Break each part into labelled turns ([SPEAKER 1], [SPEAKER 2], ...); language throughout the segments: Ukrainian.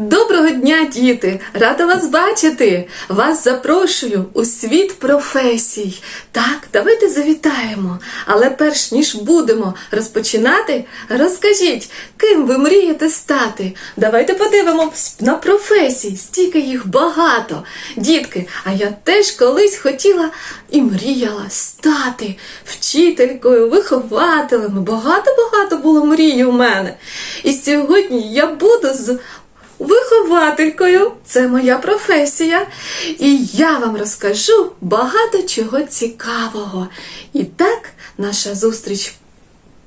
[SPEAKER 1] Доброго дня, діти! Рада вас бачити! Вас запрошую у світ професій. Так, давайте завітаємо. Але перш ніж будемо розпочинати, розкажіть, ким ви мрієте стати? Давайте подивимось на професії, стільки їх багато. Дітки, а я теж колись хотіла і мріяла стати вчителькою, вихователем. Багато-багато було мрій у мене. І сьогодні я буду з вихователькою. Це моя професія. І я вам розкажу багато чого цікавого. І так, наша зустріч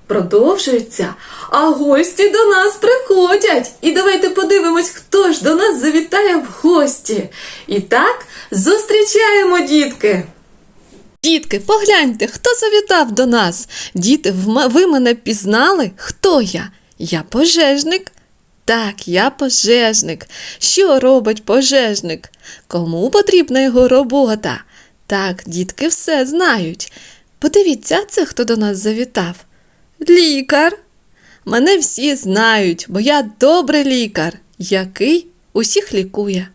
[SPEAKER 1] продовжується, а гості до нас приходять. І давайте подивимось, хто ж до нас завітає в гості. І так, зустрічаємо, дітки! Дітки, погляньте, хто завітав до нас. Діти, ви мене пізнали? Хто я? Я пожежник. Так, я пожежник. Що робить пожежник? Кому потрібна його робота? Так, дітки все знають. Подивіться, це хто до нас завітав? Лікар. Мене всі знають, бо я добрий лікар, який усіх лікує.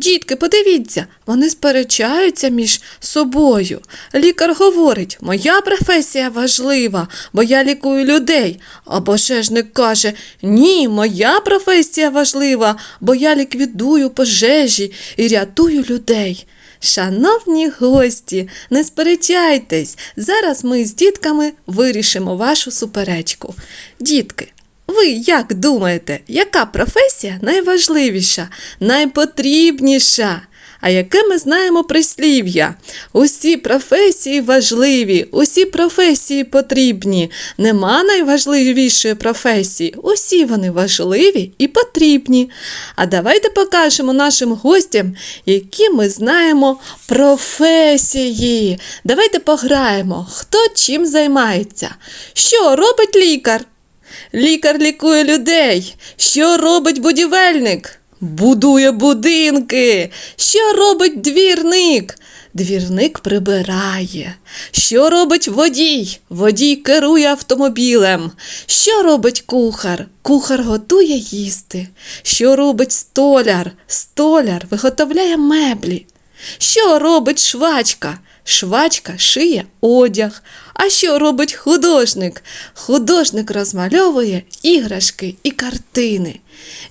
[SPEAKER 1] Дітки, подивіться, вони сперечаються між собою. Лікар говорить, моя професія важлива, бо я лікую людей. А пожежник каже, ні, моя професія важлива, бо я ліквідую пожежі і рятую людей. Шановні гості, не сперечайтесь, зараз ми з дітками вирішимо вашу суперечку. Дітки, ви як думаєте, яка професія найважливіша, найпотрібніша? А яке ми знаємо прислів'я? Усі професії важливі, усі професії потрібні. Нема найважливішої професії. Усі вони важливі і потрібні. А давайте покажемо нашим гостям, які ми знаємо професії. Давайте пограємо, хто чим займається. Що робить лікар? Лікар лікує людей. Що робить будівельник? Будує будинки. Що робить двірник? Двірник прибирає. Що робить водій? Водій керує автомобілем. Що робить кухар? Кухар готує їсти. Що робить столяр? Столяр виготовляє меблі. Що робить швачка? Швачка шиє одяг. А що робить художник? Художник розмальовує іграшки і картини.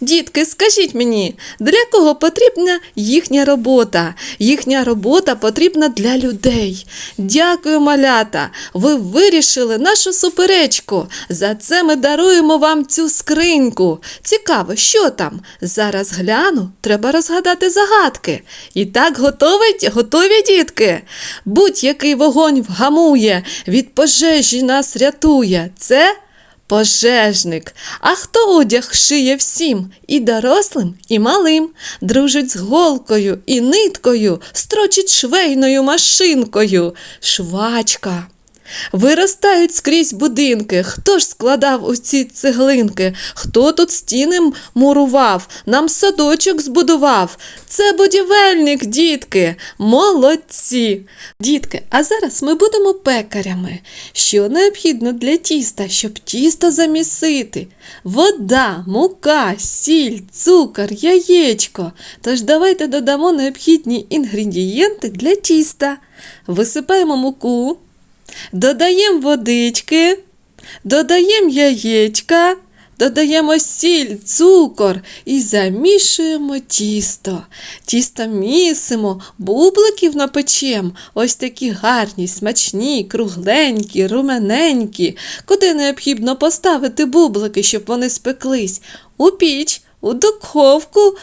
[SPEAKER 1] Дітки, скажіть мені, для кого потрібна їхня робота? Їхня робота потрібна для людей. Дякую, малята. Ви вирішили нашу суперечку. За це ми даруємо вам цю скриньку. Цікаво, що там? Зараз гляну, треба розгадати загадки. І так готові, готові дітки? Будь-який вогонь вгамує, від пожежі нас рятує. Це пожежник. А хто одяг шиє всім, і дорослим, і малим, дружить з голкою і ниткою, строчить швейною машинкою, швачка. Виростають скрізь будинки. Хто ж складав усі цеглинки? Хто тут стіни мурував, нам садочок збудував? Це будівельник, дітки. Молодці. Дітки, а зараз ми будемо пекарями. Що необхідно для тіста, щоб тісто замісити? Вода, мука, сіль, цукор, яєчко. Тож давайте додамо необхідні інгредієнти для тіста. Висипаємо муку. Додаємо водички, додаємо яєчка, додаємо сіль, цукор і замішуємо тісто. Тісто місимо, бубликів напечем. Ось такі гарні, смачні, кругленькі, румененькі. Куди необхідно поставити бублики, щоб вони спеклись? У піч. У духовку,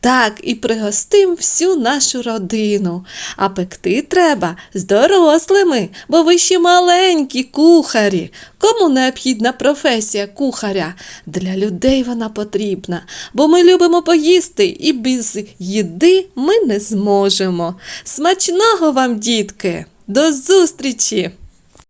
[SPEAKER 1] так, і пригостим всю нашу родину. А пекти треба з дорослими, бо ви ще маленькі кухарі. Кому необхідна професія кухаря? Для людей вона потрібна, бо ми любимо поїсти і без їди ми не зможемо. Смачного вам, дітки! До зустрічі!